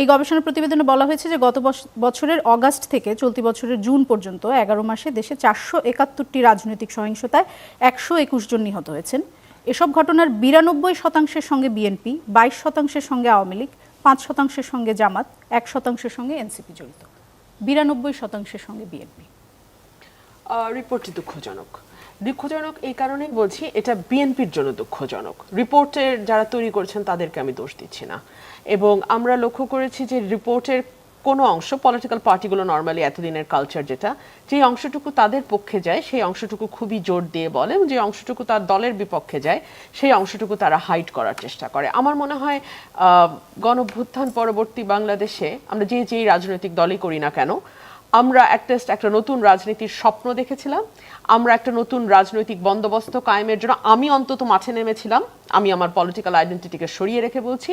এই গবেষণা প্রতিবেদনে বলা হয়েছে যে গত বছরের অগাস্ট থেকে চলতি বছরের জুন পর্যন্ত এগারো মাসে দেশে চারশো একাত্তরটি রাজনৈতিক সহিংসতায় একশো একুশ জন নিহত হয়েছেন। এসব ঘটনার বিরানব্বই শতাংশের সঙ্গে বিএনপি, বাইশ শতাংশের সঙ্গে আওয়ামী লীগ, পাঁচ শতাংশের সঙ্গে জামাত, এক শতাংশের সঙ্গে এনসিপি জড়িত। বিরানব্বই শতাংশের সঙ্গে বিএনপি। রিপোর্টটি দুঃখজনক। দুঃখজনক এই কারণেই বলছি, এটা বিএনপির জন্য দুঃখজনক। রিপোর্টের যারা তৈরি করেছেন, তাদেরকে আমি দোষ দিচ্ছি না। এবং আমরা লক্ষ্য করেছি যে রিপোর্টের কোনো অংশ পলিটিক্যাল পার্টিগুলো নর্মালি এতদিনের কালচার যেটা যে অংশটুকু তাদের পক্ষে যায়, সেই অংশটুকু খুবই জোর দিয়ে বলে এবং যে অংশটুকু তার দলের বিপক্ষে যায়, সেই অংশটুকু তারা হাইড করার চেষ্টা করে। আমার মনে হয় গণভ্যুত্থান পরবর্তী বাংলাদেশে আমরা যে যেই রাজনৈতিক দলই করি না কেন আমরা একটা একটা নতুন রাজনীতির স্বপ্ন দেখেছিলাম। আমরা একটা নতুন রাজনৈতিক বন্দোবস্ত কায়েমের জন্য আমি অন্তত মাঠে নেমেছিলাম। আমি আমার পলিটিক্যাল আইডেন্টিটিকে সরিয়ে রেখে বলছি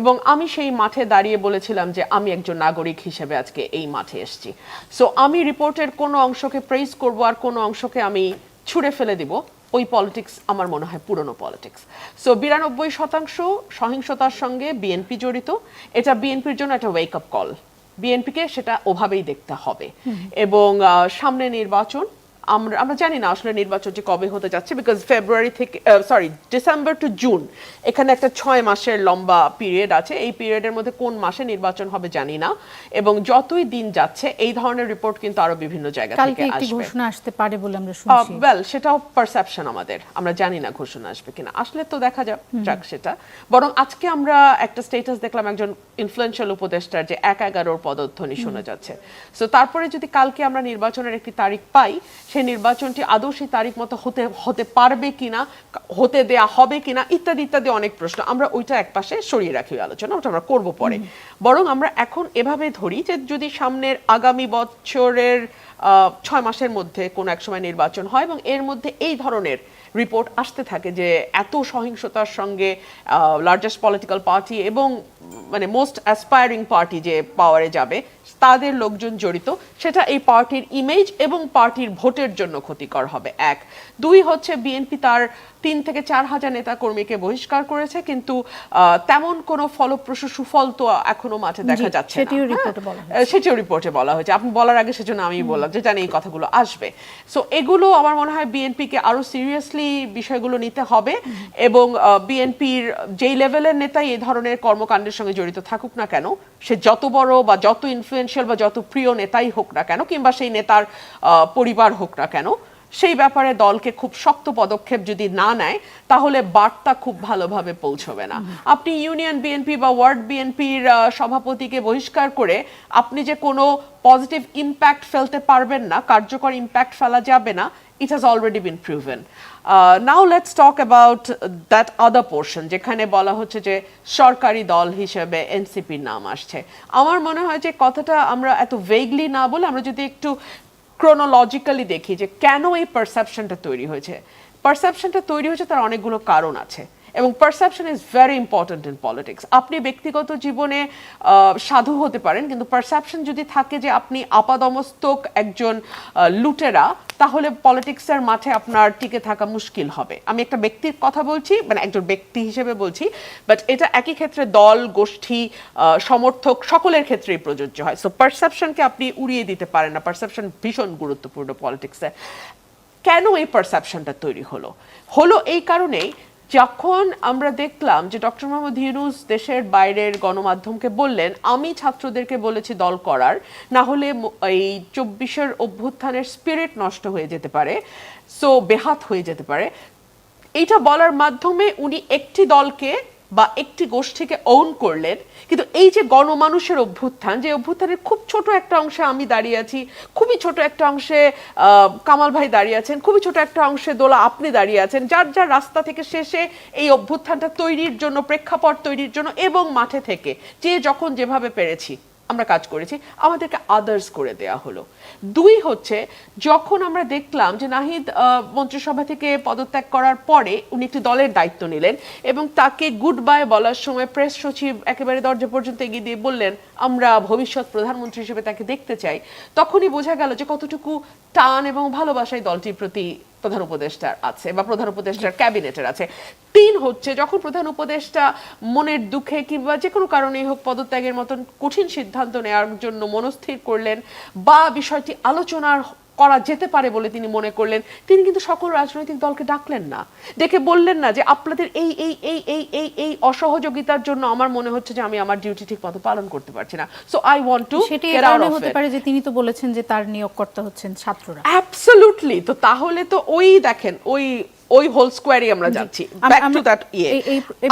এবং আমি সেই মাঠে দাঁড়িয়ে বলেছিলাম যে আমি একজন নাগরিক হিসেবে আজকে এই মাঠে এসেছি। সো আমি রিপোর্টের কোনো অংশকে প্রেস করব আর কোনো অংশকে আমি ছুঁড়ে ফেলে দিব। ওই পলিটিক্স আমার মনে হয় পুরনো পলিটিক্স সো বিরানব্বই শতাংশ সহিংসতার সঙ্গে বিএনপি জড়িত। এটা বিএনপির জন্য একটা ওয়েক আপ কল বিএনপিকে সেটা ওভাবেই দেখতে হবে। এবং সামনে নির্বাচন আমরা আমরা জানি না আসলে নির্বাচনটি কবে হতে যাচ্ছে বিকজ ফেব্রুয়ারি থেকে সরি ডিসেম্বর টু জুন এখানে একটা ছয় মাসের লম্বা পিরিয়ড আছে। এই পিরিয়ডের মধ্যে কোন মাসে নির্বাচন হবে জানি না। এবং যতই দিন যাচ্ছে এই ধরনের রিপোর্ট কিন্তু আরও বিভিন্ন জায়গা থেকে আসবে। ঘোষণা আসতে পারে বলে আমরা শুনছি। ওয়েল সেটাও পারসেপশন আমাদের। আমরা জানি না ঘোষণা আসবে কিনা। আসলে তো দেখা যাক সেটা। বরং আজকে আমরা একটা স্টেটাস দেখলাম একজন ইনফ্লুয়েন্সিয়াল উপদেষ্টার যে এক এগারোর পদধ্বনি শোনা যাচ্ছে। সো তারপরে যদি কালকে আমরা নির্বাচনের একটি তারিখ পাই সেই নির্বাচনটি আদৌ সেই তারিখ মতো হতে হতে পারবে কিনা হতে দেয়া হবে কিনা ইত্যাদি ইত্যাদি অনেক প্রশ্ন। আমরা ওইটা একপাশে সরিয়ে রাখি আলোচনা ওটা আমরা করব পরে। বরং আমরা এখন এভাবে ধরি যে যদি সামনের আগামী বছরের আহ, ছয় মাসের মধ্যে কোনো এক সময় নির্বাচন হয় এবং এর মধ্যে এই ধরনের রিপোর্ট আসতে থাকে যে এত সহিংসতার সঙ্গে লার্জেস্ট পলিটিক্যাল পার্টি এবং মানে মোস্ট অ্যাসপায়ারিং পার্টি যে পাওয়ারে যাবে, তাদের লোকজন জড়িত, সেটা এই পার্টির ইমেজ এবং পার্টির ভোটের জন্য ক্ষতিকর হবে। এক। দুই হচ্ছে বিএনপি তার তিন থেকে চার হাজার নেতা কর্মীকে বহিষ্কার করেছে কিন্তু তেমন কোনো ফলপ্রসূ সুফল তো এখনও মাঠে দেখা যাচ্ছে সেটিও হ্যাঁ? রিপোর্টে বলা রিপোর্টে বলা হয়েছে। আপনি বলার আগে সেজন্য আমি বললাম যে জানি এই কথাগুলো আসবে। সো এগুলো আমার মনে হয় বিএনপিকে আরও সিরিয়াসলি বিষয়গুলো নিতে হবে এবং বিএনপির যেই লেভেলের নেতাই এই ধরনের কর্মকাণ্ডের সঙ্গে জড়িত থাকুক না কেন সে যত বড় বা যত ইনফ্লুয়েন্সিয়াল বা যত প্রিয় নেতাই হোক না কেন কিংবা সেই নেতার পরিবার হোক না কেন সেই ব্যাপারে দলকে খুব শক্ত পদক্ষেপ যদি না নেয়, তাহলে বার্তা খুব ভালোভাবে পৌঁছবে না। আপনি ইউনিয়ন বিএনপি বা ওয়ার্ড বিএনপির সভাপতিকে বহিষ্কার করে আপনি যে কোনো পজিটিভ ইম্প্যাক্ট ফেলতে পারবেন না, কার্যকর ইম্প্যাক্ট ফেলা যাবে না it has already been proven now let's talk about that other portion যেখানে বলা হচ্ছে যে সরকারি দল হিসেবে এনসিপির নাম আসছে। আমার মনে হয় যে কথাটা আমরা এত ভেগলি না বলে আমরা যদি একটু ক্রোনোলজিক্যালি দেখি যে কেন এই পারসেপশনটা তৈরি হয়েছে। পারসেপশনটা তৈরি হয়েছে তার অনেকগুলো কারণ আছে। এবং perception is very important in politics আপনি ব্যক্তিগত জীবনে সাধু হতে পারেন, কিন্তু পারসেপশন যদি থাকে যে আপনি আপাদমস্তক একজন লুটেরা, তাহলে পলিটিক্সের মাঠে আপনার টিকে থাকা মুশকিল হবে। আমি একটা ব্যক্তির কথা বলছি মানে একজন ব্যক্তি হিসেবে বলছি বাট এটা একই ক্ষেত্রে দল, গোষ্ঠী সমর্থক সকলের ক্ষেত্রেই প্রযোজ্য হয়। সো পারসেপশনকে আপনি উড়িয়ে দিতে পারেন না। পারসেপশন ভীষণ গুরুত্বপূর্ণ পলিটিক্সে কেন এই পারসেপশনটা তৈরি হলো? হলো এই কারণেই যখন আমরা দেখলাম যে ডক্টর মোহাম্মদ ইউনুস দেশের বাইরের গণমাধ্যমকে বললেন, আমি ছাত্রদেরকে বলেছি দল করার, না হলে এই চব্বিশের অভ্যুত্থানের স্পিরিট নষ্ট হয়ে যেতে পারে সো বেহাত হয়ে যেতে পারে। এইটা বলার মাধ্যমে উনি একটি দলকে বা একটি গোষ্ঠীকে ওন করলেন। কিন্তু এই যে গণমানুষের অভ্যুত্থান, যে অভ্যুত্থানের খুব ছোট একটা অংশে আমি দাঁড়িয়ে আছি, খুবই ছোট একটা অংশে কামাল ভাই দাঁড়িয়ে আছেন, খুবই ছোট একটা অংশে দোলা আপনি দাঁড়িয়ে আছেন, যার যার রাস্তা থেকে শেষে এই অভ্যুত্থানটা তৈরির জন্য, প্রেক্ষাপট তৈরির জন্য এবং মাঠে থেকে, যে যখন যেভাবে পেরেছি। আমরা কাজ করেছি, আমাদেরকে আদার্স করে দেয়া হলো। দুই হচ্ছে, যখন আমরা দেখলাম যে নাহিদ মন্ত্রিসভা থেকে পদত্যাগ করার পরে উনি একটি দলের দায়িত্ব নিলেন এবং তাকে গুড বাই বলার সময় প্রেস সচিব একেবারে দরজা পর্যন্ত এগিয়ে দিয়ে বললেন, আমরা ভবিষ্যৎ প্রধানমন্ত্রী হিসেবে তাকে দেখতে চাই। তখনই বোঝা গেল যে কতটুকু টান এবং ভালোবাসায় দলটির প্রতি প্রধান উপদেষ্টার আছে বা প্রধান উপদেষ্টার ক্যাবিনেটের আছে। তিন হচ্ছে যখন প্রধান উপদেষ্টা মনের দুঃখে কিংবা যে কোনো কারণেই হোক পদত্যাগের মতন কঠিন সিদ্ধান্ত নেওয়ার জন্য মনস্থির করলেন বা বিষয়টি আলোচনার করা যেতে পারে বলে তিনি মনে করলেন। তিনি কিন্তু সকল রাজনৈতিক দলকে ডাকলেন না। ডেকে বললেন না যে আপনাদের এই এই এই এই এই এই অসহযোগিতার জন্য আমার মনে হচ্ছে যে আমি আমার ডিউটি ঠিক মতো পালন করতে পারছি না। সো আই ওয়ান্ট টু সেটি কারণে হতে পারে যে তিনি তো বলেছেন যে তার নিয়োগকর্তা হচ্ছেন ছাত্ররা। অ্যাবসলিউটলি তো তাহলে তো ওই দেখেন ওই ওই হোল স্কোয়ারই আমরা যাচ্ছি। ব্যাক টু দ্যাট ইয়ে।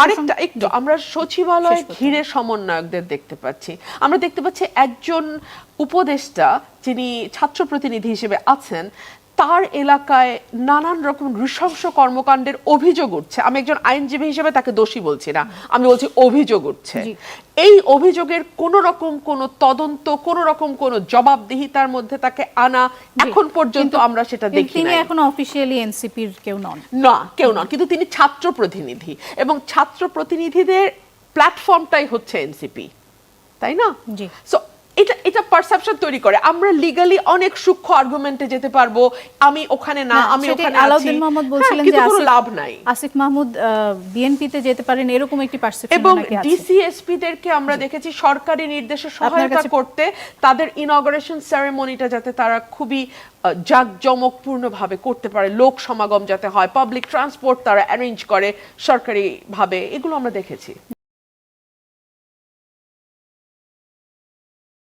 আরেকটা একটু আমরা সচিবালয় ঘিরে সমন্বয়কদের দেখতে পাচ্ছি। আমরা দেখতে পাচ্ছি একজন উপদেষ্টা যিনি ছাত্র প্রতিনিধি হিসেবে আছেন তার এলাকায় নানান রকম নৃশংস কর্মকাণ্ডের অভিযোগ উঠছে। আমি একজন আইনজীবী হিসেবে তাকে দোষী বলছি না। আমি বলছি অভিযোগ উঠছে। এই অভিযোগের কোন রকম কোন তদন্ত কোন রকম কোন জবাবদিহিতার মধ্যে তাকে আনা এখন পর্যন্ত আমরা সেটা দেখি তিনি এখন অফিসিয়ালি এনসিপির কেউ নন। না কেউ না কিন্তু তিনি ছাত্র প্রতিনিধি এবং ছাত্র প্রতিনিধিদের প্ল্যাটফর্মটাই হচ্ছে এনসিপি তাই না? জি। সো এটা এটা পারসেপশন তৈরি করে। আমরা লিগালি অনেক সূক্ষ্ম আর্গুমেন্টে যেতে পারব আমি ওখানে না আমি ওখানে আলাউদ্দিন মোহাম্মদ হ্যাঁ, বলছিলেন যে কোনো লাভ নাই। আসিফ মাহমুদ বিএনপিতে যেতে পারেন এরকম একটি পারসেপশন এবং ডিসিএসপি দেরকে আমরা দেখেছি সরকারি নির্দেশে সহায়তা করতে তাদের ইনগ্রেশন সেরেমনিটা যাতে তারা খুবই জাঁকজমকপূর্ণ ভাবে করতে পারে লোক সমাগম যাতে হয় পাবলিক ট্রান্সপোর্ট তারা অ্যারেঞ্জ করে সরকারি ভাবে এগুলো আমরা দেখেছি।